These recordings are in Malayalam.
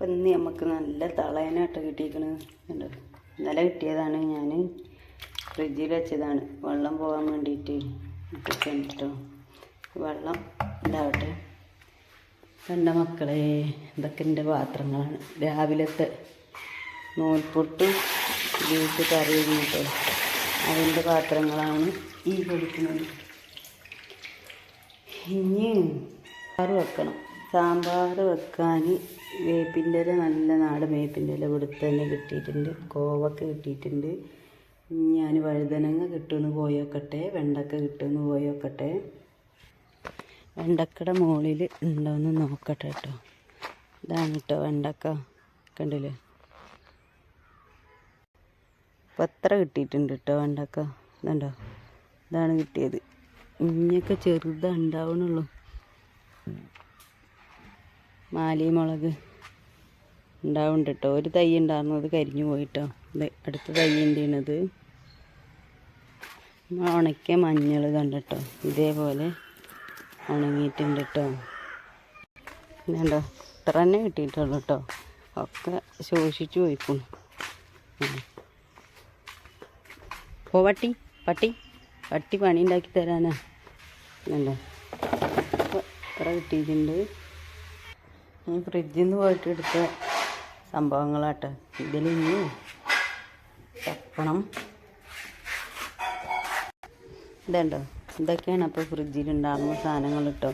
അപ്പം ഇന്ന് നമുക്ക് നല്ല തളയനായിട്ട് കിട്ടിയിരിക്കണത് കണ്ടോ? ഇന്നലെ കിട്ടിയതാണ് ഞാൻ ഫ്രിഡ്ജിൽ വെച്ചതാണ്. വെള്ളം പോകാൻ വേണ്ടിയിട്ട് കിട്ടിയിട്ടോ വെള്ളം ഉണ്ടാവട്ടെ കണ്ട മക്കളെ ഇതൊക്കെ എന്റെ പാത്രങ്ങളാണ്. രാവിലത്തെ നൂൽപൊട്ട് ബീഫ് കറി കഴിഞ്ഞിട്ടോ? അതിന്റെ പാത്രങ്ങളാണ് ഈ പൊടിക്കുന്നത് ഇനി കറി വെക്കണം. സാമ്പാർ വെക്കാൻ വേപ്പിന്റെ ഇല നല്ല നാടൻ വേപ്പിന്റെ ഇല ഇവിടുത്തെ തന്നെ കിട്ടിയിട്ടുണ്ട് കോവക്ക കിട്ടിയിട്ടുണ്ട്. ഞാൻ വഴുതനങ്ങ കിട്ടുമെന്ന് പോയോക്കട്ടെ വെണ്ടക്ക കിട്ടുമെന്ന് പോയോക്കട്ടെ. വെണ്ടക്കയുടെ മുകളിൽ ഉണ്ടോയെന്ന് നോക്കട്ടെ കേട്ടോ. ഇതാണ് കേട്ടോ വെണ്ടക്ക കണ്ടില്ലേ? ഇപ്പം എത്ര കിട്ടിയിട്ടുണ്ട് കേട്ടോ വെണ്ടക്ക? ഇതുണ്ടോ? ഇതാണ് കിട്ടിയത്. ഇനിയൊക്കെ ചെറുതാണ് ഉണ്ടാവണുള്ളൂ മാലി മുളക് ഉണ്ടാവുന്നുണ്ട് കേട്ടോ ഒരു തൈ ഉണ്ടായിരുന്നു അത് കരിഞ്ഞു പോയിട്ടോ. ഇത് അടുത്ത തൈ ഉണ്ടത് ഉണക്ക മഞ്ഞൾ കണ്ടിട്ടോ. ഇതേപോലെ ഉണങ്ങിയിട്ടുണ്ട് കേട്ടോ പിന്നെണ്ടോ ഇത്ര തന്നെ കിട്ടിയിട്ടുള്ളൂ കേട്ടോ ഒക്കെ ശോഷിച്ചു പോയിക്കുന്നു പോ പട്ടി പട്ടി പണി ഉണ്ടാക്കി തരാനാ. ഇപ്പൊ ഇത്ര കിട്ടിയിട്ടുണ്ട്. ഈ ഫ്രിഡ്ജിൽ നിന്ന് പോയിട്ട് എടുത്ത സംഭവങ്ങളാട്ടെ. ഇതിൽ ഇനി തപ്പണം. ഇതുണ്ടോ? ഇതൊക്കെയാണ് അപ്പോൾ ഫ്രിഡ്ജിൽ ഉണ്ടാകുന്ന സാധനങ്ങൾ കേട്ടോ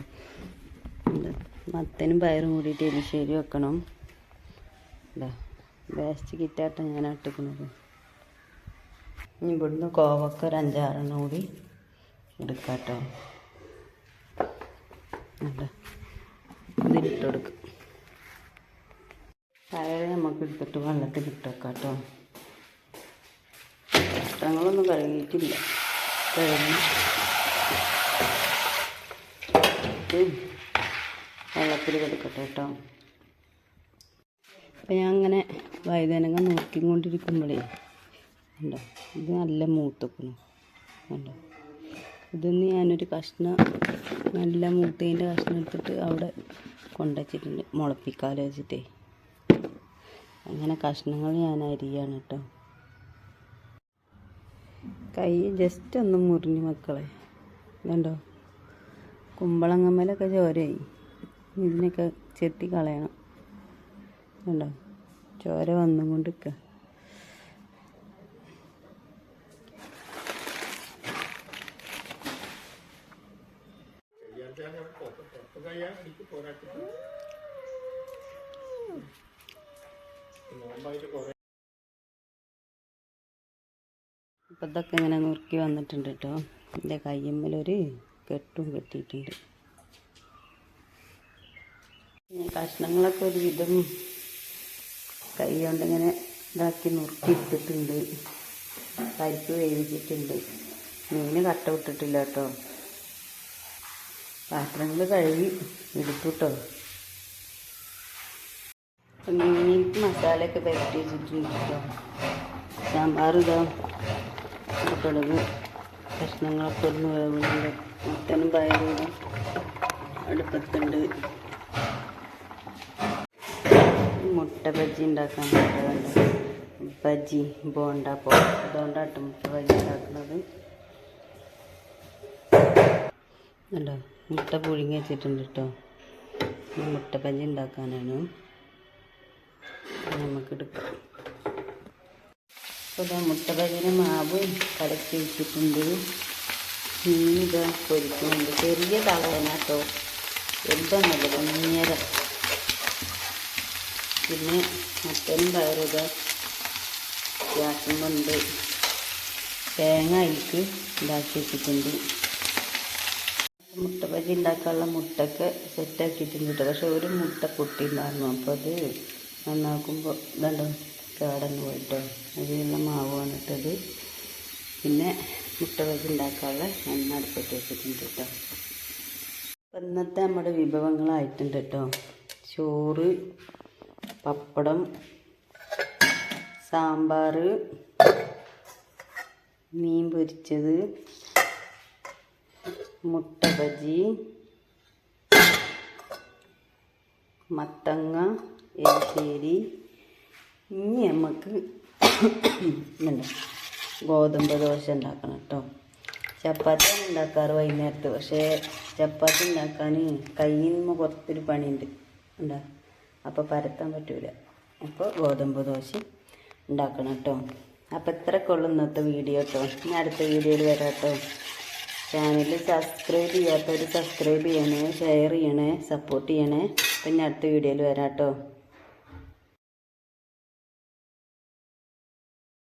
മത്തനും പയറും കൂടിയിട്ട് എലിശ്ശേരി വെക്കണം. ഇതാ വേസ്റ്റ് കിറ്റാട്ട ഞാൻ ഇട്ടിക്കുന്നത് ഇനി ഇവിടുന്ന് കോവക്ക ഒരു അഞ്ചാറെണ്ണം കൂടി എടുക്കാം കേട്ടോ ഇതാ. ഇതിലിട്ട് കൊടുക്കും പയറ് നമുക്ക് എടുത്തിട്ട് വെള്ളത്തിൽ ഇട്ട് വെക്കാം കേട്ടോ കഷ്ടങ്ങളൊന്നും കഴുകിയിട്ടില്ല കഴുകി വെള്ളത്തിൽ കിടക്കട്ടെ കേട്ടോ. അപ്പം ഞാൻ അങ്ങനെ വൈകുന്നേരങ്ങൾ നോക്കിക്കൊണ്ടിരിക്കുമ്പോഴേ ഉണ്ടോ ഇത് നല്ല മൂത്തക്കണം. ഉണ്ടോ ഇതൊന്ന് ഞാനൊരു കഷ്ണം നല്ല മൂത്തതിന്റെ കഷ്ണം എടുത്തിട്ട് അവിടെ കൊണ്ടുവച്ചിട്ടുണ്ട് മുളപ്പിക്കാലോ വെച്ചിട്ടേ. അങ്ങനെ കഷ്ണങ്ങൾ ഞാൻ അരിയാണ് കേട്ടോ. കൈ ജസ്റ്റ് ഒന്ന് മുറിഞ്ഞു മക്കളെ. ഇതുണ്ടോ? കുമ്പളങ്ങമ്മലൊക്കെ ചോരയായി. ഇതിനൊക്കെ ചെത്തി കളയണം. കണ്ടോ ചോര വന്നും കൊണ്ട് നിൽക്കുക അപ്പം ഇതൊക്കെ ഇങ്ങനെ നുറുക്കി വന്നിട്ടുണ്ട് കേട്ടോ എന്റെ കയ്യമ്മലൊരു കെട്ടും കെട്ടിയിട്ടുണ്ട്. കഷ്ണങ്ങളൊക്കെ ഒരു വിധം കൈ കൊണ്ടിങ്ങനെ ഇതാക്കി നുറുക്കി ഇട്ടിട്ടുണ്ട്. പരിപ്പ് വേവിച്ചിട്ടുണ്ട്. മീൻ കട്ട വിട്ടിട്ടില്ല കേട്ടോ പാത്രങ്ങൾ കഴുകി എടുത്തു കേട്ടോ മീനിക്ക് മസാലയൊക്കെ പുരട്ടി വെച്ചിട്ടുണ്ട് സാമ്പാർ ഇതാ. കടുക് കഷ്ണങ്ങളൊക്കെ ഒന്ന് വേവുന്നുണ്ട് മത്തനും പയറും അടുപ്പത്തുണ്ട്. മുട്ട ബജി ഉണ്ടാക്കാൻ പറ്റുന്നുണ്ട്. ബജി ബോണ്ട പോ അതുകൊണ്ടാട്ടോ മുട്ട ബജി ഉണ്ടാക്കുന്നത്. അല്ലോ മുട്ട പുഴുങ്ങി വെച്ചിട്ടുണ്ട് കേട്ടോ മുട്ട ബജി ഉണ്ടാക്കാനാണ്. നമുക്ക് എടുക്കാം അപ്പോൾ ഇതാ മുട്ട മാവ് കലക്കി വെച്ചിട്ടുണ്ട്. മീൻ പൊരിക്കുന്നുണ്ട്. ചെറിയ തളയനാട്ടോ നല്ലത്. കുഞ്ഞര പിന്നെ മത്തനും പയറുക ഗ്യാസുമ്പുണ്ട് തേങ്ങ അതിലേക്ക് ഉണ്ടാക്കി വെച്ചിട്ടുണ്ട്. മുട്ട ഉണ്ടാക്കാനുള്ള മുട്ടൊക്കെ സെറ്റാക്കിയിട്ടുണ്ട് കേട്ടോ. പക്ഷെ ഒരു മുട്ട പൊട്ടിയിട്ടുണ്ടായിരുന്നു അപ്പോൾ അത് നന്നാക്കുമ്പോൾ ഇതുണ്ടോ കേടന്ന് പോയിട്ടോ. അതിനുള്ള മാവ് വന്നിട്ടത് പിന്നെ മുട്ട വെച്ച് ഉണ്ടാക്കാനുള്ള എണ്ണ അടുപ്പത്ത് വെച്ചിട്ടുണ്ട് കേട്ടോ അപ്പം ഇന്നത്തെ നമ്മുടെ വിഭവങ്ങളായിട്ടുണ്ട് കേട്ടോ ചോറ് പപ്പടം സാമ്പാർ മീൻ പൊരിച്ചത് മുട്ട ബജി മത്തങ്ങ എരിശ്ശേരി ഇനി നമുക്ക് ഗോതമ്പ് ദോശ ഉണ്ടാക്കണം കേട്ടോ. ചപ്പാത്തി ഉണ്ടാക്കാറ് വൈകുന്നേരത്ത്. പക്ഷേ ചപ്പാത്തി ഉണ്ടാക്കാൻ കയ്യിൽ നിന്ന് കുറച്ചൊരു പണിയുണ്ട്. ഉണ്ടാ? അപ്പോൾ പരത്താൻ പറ്റൂല. അപ്പോൾ ഗോതമ്പ് ദോശ ഉണ്ടാക്കണം കേട്ടോ. അപ്പോൾ ഇത്രയൊക്കെ ഉള്ളു ഇന്നത്തെ വീഡിയോ കേട്ടോ. ഇനി അടുത്ത വീഡിയോയിൽ വരാം കേട്ടോ. ചാനൽ സബ്സ്ക്രൈബ് ചെയ്യാത്തവർ സബ്സ്ക്രൈബ് ചെയ്യണേ ഷെയർ ചെയ്യണേ സപ്പോർട്ട് ചെയ്യണേ. അപ്പം ഇനി അടുത്ത വീഡിയോയിൽ വരാം കേട്ടോ.